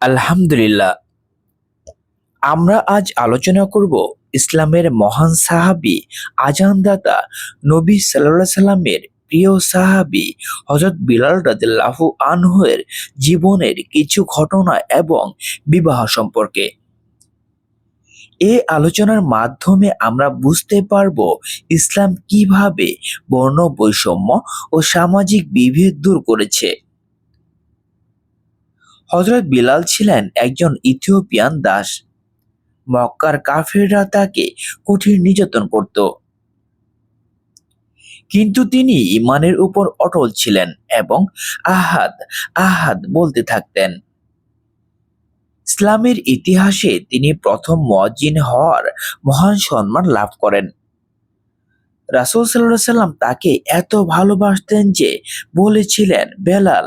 আলহামদুলিল্লাহ। আমরা আজ আলোচনা করব ইসলামের মহান সাহাবি, আজানদাতা নবী সাল্লাহ সাল্লামের প্রিয় সাহাবি হজরত বিলাল রাদিল্লাহু আনহুয়ের জীবনের কিছু ঘটনা এবং বিবাহ সম্পর্কে। এই আলোচনার মাধ্যমে আমরা বুঝতে পারব ইসলাম কীভাবে বর্ণ বৈষম্য ও সামাজিক বিভেদ দূর করেছে। হজরত বিলাল ছিলেন একজন ইথিওপিয়ান দাস। মক্কার কাফিররা তাকে কঠিন নির্যাতন করত। কিন্তু তিনি ইমানের উপর অটল ছিলেন এবং আহাদ আহাদ বলতে থাকতেন। ইসলামের ইতিহাসে তিনি প্রথম মুয়াজ্জিন হওয়ার মহান সম্মান লাভ করেন। রাসূল আলাইহি সাল্লাম তাকে এত ভালোবাসতেন যে বলেছিলেন, বেলাল,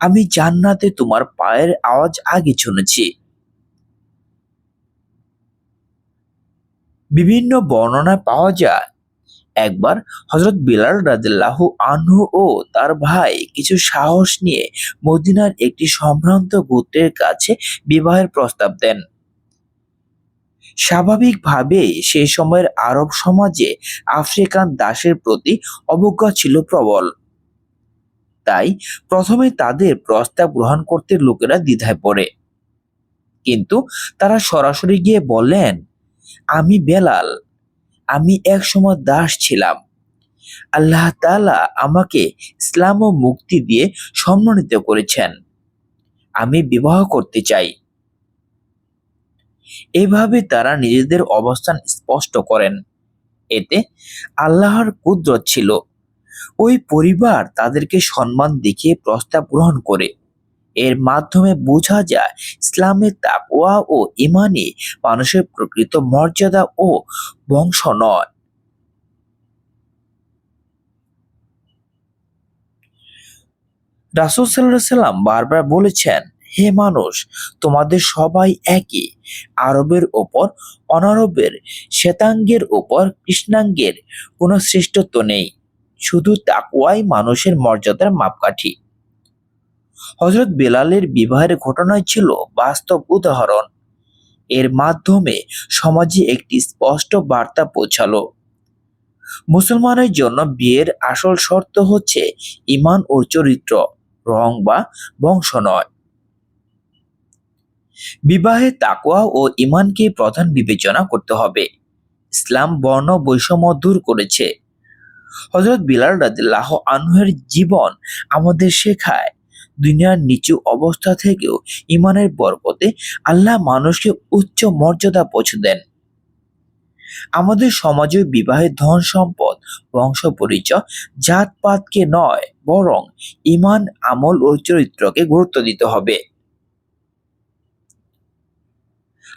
আমি জান্নাতে তোমার পায়ের আওয়াজ আগে শুনেছি। বিভিন্ন বর্ণনা পাওয়া যায়। একবার হজরত বিলাল রাদিল্লাহু আনহু ও তার ভাই কিছু সাহস নিয়ে মদিনার একটি সম্ভ্রান্ত গোত্রের কাছে বিবাহের প্রস্তাব দেন। স্বাভাবিকভাবে সে সময়ের আরব সমাজে আফ্রিকান দাসের প্রতি অবজ্ঞা ছিল প্রবল। তাই প্রথমে তাদের প্রস্তাব গ্রহণ করতে লোকেরা দ্বিধায় পড়ে। কিন্তু তারা সরাসরি গিয়ে বলেন আমি বেলাল, আমি এক সময় দাস ছিলাম। আল্লাহ তালা আমাকে ইসলাম ও মুক্তি দিয়ে সম্মানিত করেছেন। আমি বিবাহ করতে চাই। এভাবে তারা নিজেদের অবস্থান স্পষ্ট করেন। এতে আল্লাহর কুদরত ছিল। ওই পরিবার তাদেরকে সম্মান দেখিয়ে প্রস্তাব গ্রহণ করে। এর মাধ্যমে বোঝা যায় ইসলামের তাকওয়া ও ইমানে মানুষের প্রকৃত মর্যাদা ও বংশ নয়। রাসুল সাল্লাহ সাল্লাম বারবার বলেছেন হে মানুষ, তোমাদের সবাই একই। আরবের ওপর, অনারবের, শ্বেতাঙ্গের ওপর, কৃষ্ণাঙ্গের কোনো শ্রেষ্ঠত্ব নেই। শুধু তাকুয়াই মানুষের মর্যাদার মাপকাঠি। হজরত বেলালের বিবাহের ঘটনায় ছিল বাস্তব উদাহরণ। এর মাধ্যমে সমাজে একটি স্পষ্ট বার্তা পৌঁছালো। মুসলমানের জন্য বিয়ের আসল শর্ত হচ্ছে ইমান ও চরিত্র, রং বা বংশ নয়। বিবাহে তাকওয়া ও ইমানকে প্রধান বিবেচনা করতে হবে। ইসলাম বর্ণ বৈষম্য দূর করেছে। হজরত বিলাল রাদিল্লাহ আনহের জীবন আমাদের শেখায়, দুনিয়ার নিচু অবস্থা থেকেও ইমানের বরকতে আল্লাহ মানুষকে উচ্চ মর্যাদা পৌঁছে দেন। আমাদের সমাজে বিবাহের ধন সম্পদ, বংশ পরিচয়, জাতপাতকে নয়, বরং ইমান আমল ও চরিত্রকে গুরুত্ব দিতে হবে।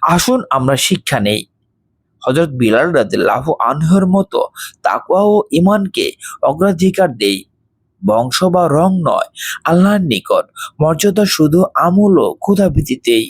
আসুন আমরা শিক্ষা নেই। হজরত বিলাল রাদিল্লাহ আনহর মতো তাকুয়া ও ইমানকে অগ্রাধিকার দেই। বংশ বা রং নয়, আল্লাহর নিকট, মর্যাদা শুধু আমল ও ক্ষুধা ভিত্তিতেই